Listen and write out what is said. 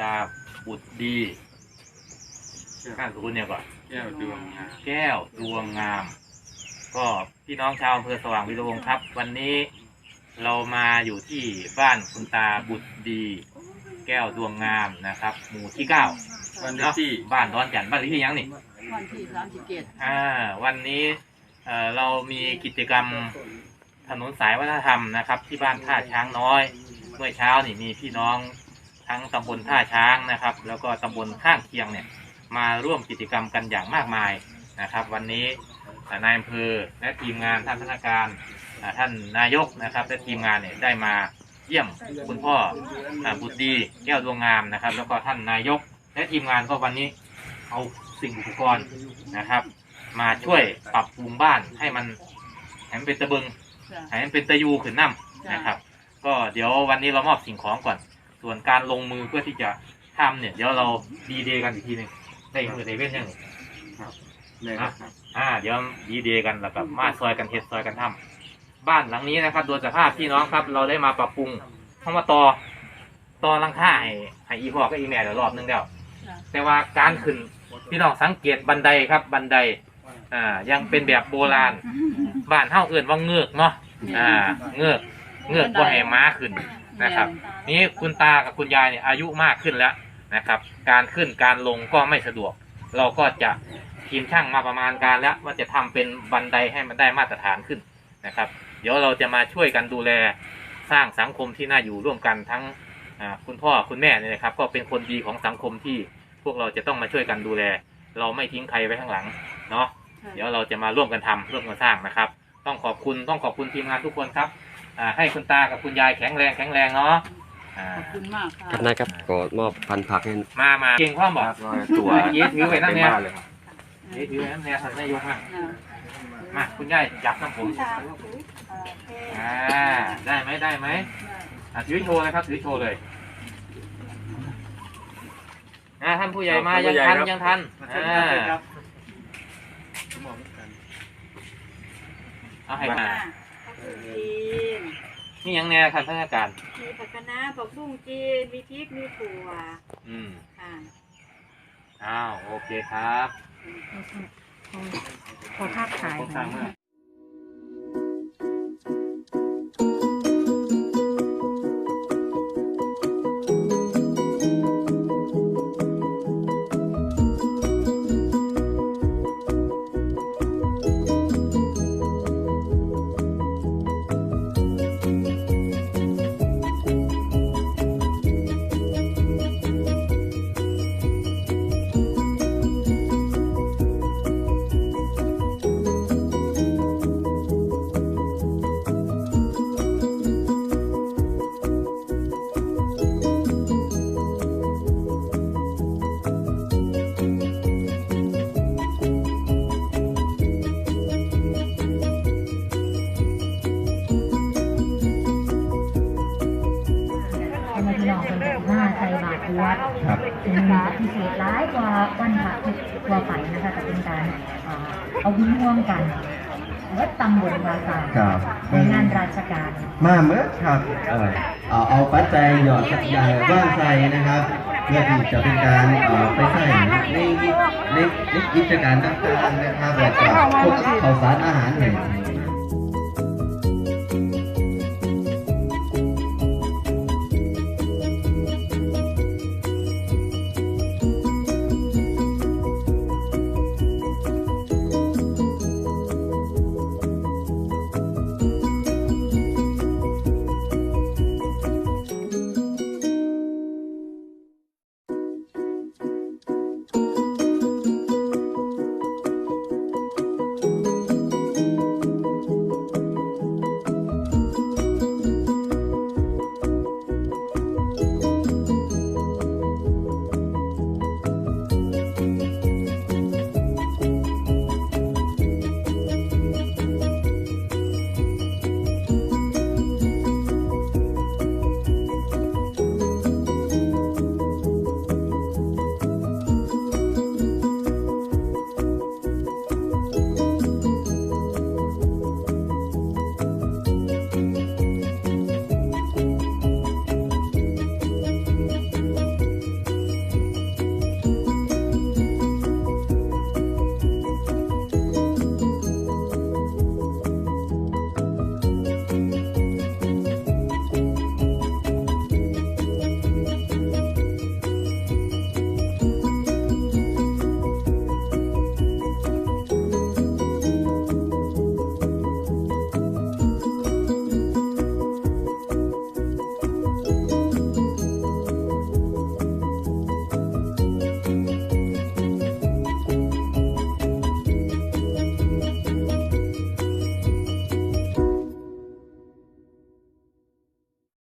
ตาบุตรดี ข้างสุคุณเนี่ยก่อน แก้วดวงงามแก้วดวงงาม ก็พี่น้องชาวอำเภอสว่างวิรวงศ์ครับ วันนี้เรามาอยู่ที่บ้านคุณตาบุตรดี แก้วดวงงามนะครับ หมู่ที่เก้าวันเนาะที่บ้านดอนจันทร์บ้านหรือที่ยังนี่ วันที่สามสิบเจ็ดอ่าวันนี้เอ่อเรามีกิจกรรมถนนสายวัฒนธรรมนะครับ ที่บ้านท่าช้างน้อย เมื่อเช้านี่มีพี่น้อง ทั้งตำบลท่าช้างนะครับ แล้วก็ตำบลข้างเคียงเนี่ยมาร่วมกิจกรรมกันอย่างมากมายนะครับ วันนี้อ่านายอำเภอและทีมงานท่านพนักงานอ่าท่านนายกนะครับและทีมงานเนี่ยได้มาเยี่ยมคุณพ่ออ่าบุตรดีแก้วดวงงามนะครับ แล้วก็ท่านนายก และทีมงานก็วันนี้เอาสิ่งอุปกรณ์นะครับ มาช่วยปรับปรุงบ้านให้มันให้มันเป็นตะเบิงให้มันเป็นตะยูขึ้นน้ำนะครับ ก็เดี๋ยววันนี้เรามอบสิ่งของก่อน ส่วนการลงมือเพื่อที่จะทำเนี่ยเดี๋ยวเราดีเดย์กันอีกทีหนึ่งได้มือได้เว้นยังเลยนะครับอ่าเดี๋ยวดีเดย์กันแล้วก็มาซอยกันเฮ็ดซอยกันทำบ้านหลังนี้นะครับ โดยสภาพพี่น้องครับ เราได้มาปรับปรุงเข้ามาต่อต่อหลังคาให้ให้อีพ่อก็อีแม่เดี๋ยวรอบนึงแล้วแต่ว่าการขึ้นพี่น้องสังเกตบันไดครับบันไดอ่ายังเป็นแบบโบราณ บ้านเฮาเอื่นว่าเงือกเนาะอ่าเงือกเงือกก็ให้ม้าขึ้น นะครับ นี่คุณตากับคุณยายเนี่ยอายุมากขึ้นแล้วนะครับ การขึ้นการลงก็ไม่สะดวก เราก็จะทีมช่างมาประมาณการแล้ว ว่าจะทำเป็นบันไดให้มันได้มาตรฐานขึ้นนะครับ เดี๋ยวเราจะมาช่วยกันดูแลสร้างสังคมที่น่าอยู่ร่วมกันทั้งอ่าคุณพ่อคุณแม่เนี่ยนะครับ ก็เป็นคนดีของสังคมที่พวกเราจะต้องมาช่วยกันดูแล เราไม่ทิ้งใครไว้ข้างหลังเนาะเดี๋ยวเราจะมาร่วมกันทำร่วมกันสร้างนะครับ ต้องขอบคุณต้องขอบคุณทีมงานทุกคนครับ อ่าให้คุณตากับคุณยายแข็งแรงแข็งแรงเนาะอ่าขอบคุณมากค่ะครับนะครับก็มอบพันธุ์ผักให้มามาเก่งข้อบอก ตัวเย็ดถือไว้นั่นเนี่ยต็มบ้าเลยครับเดี๋ยวถือนั่นเนี่ยท่านนายกมาอ่ามาคุณยายจับน้ำผมอ่าได้ไหมได้ไหมอะถือโชว์เลยครับถือโชว์เลยอ่าท่านผู้ใหญ่มายังทันยังทันอ่าเอาให้มา จีน นี่ยังแน่ทันท่านอาการมีผักคะน้าผักบุ้งจีน มีพริก มีถั่วอืมค่ะอ้าวโอเคครับ ขอภาพถ่ายผมสั่งเมื่อพ่ ใส่บาตรที่วัดซึ่งมีพิเศษร้ายกว่าวันพระทั่วไปนะคะแต่เป็นการเอ่อเอาบุญร่วมกันวัดตำบลวาสาครับในงานราชการ มาเมื่อครับเออเอาปัจจัยหยอดสักอย่างว่างใส่นะครับเพื่อที่จะเป็นการไปใส่ในในในกิจการต่างๆนะครับแบบพวกข้าวสารอาหารแห่ง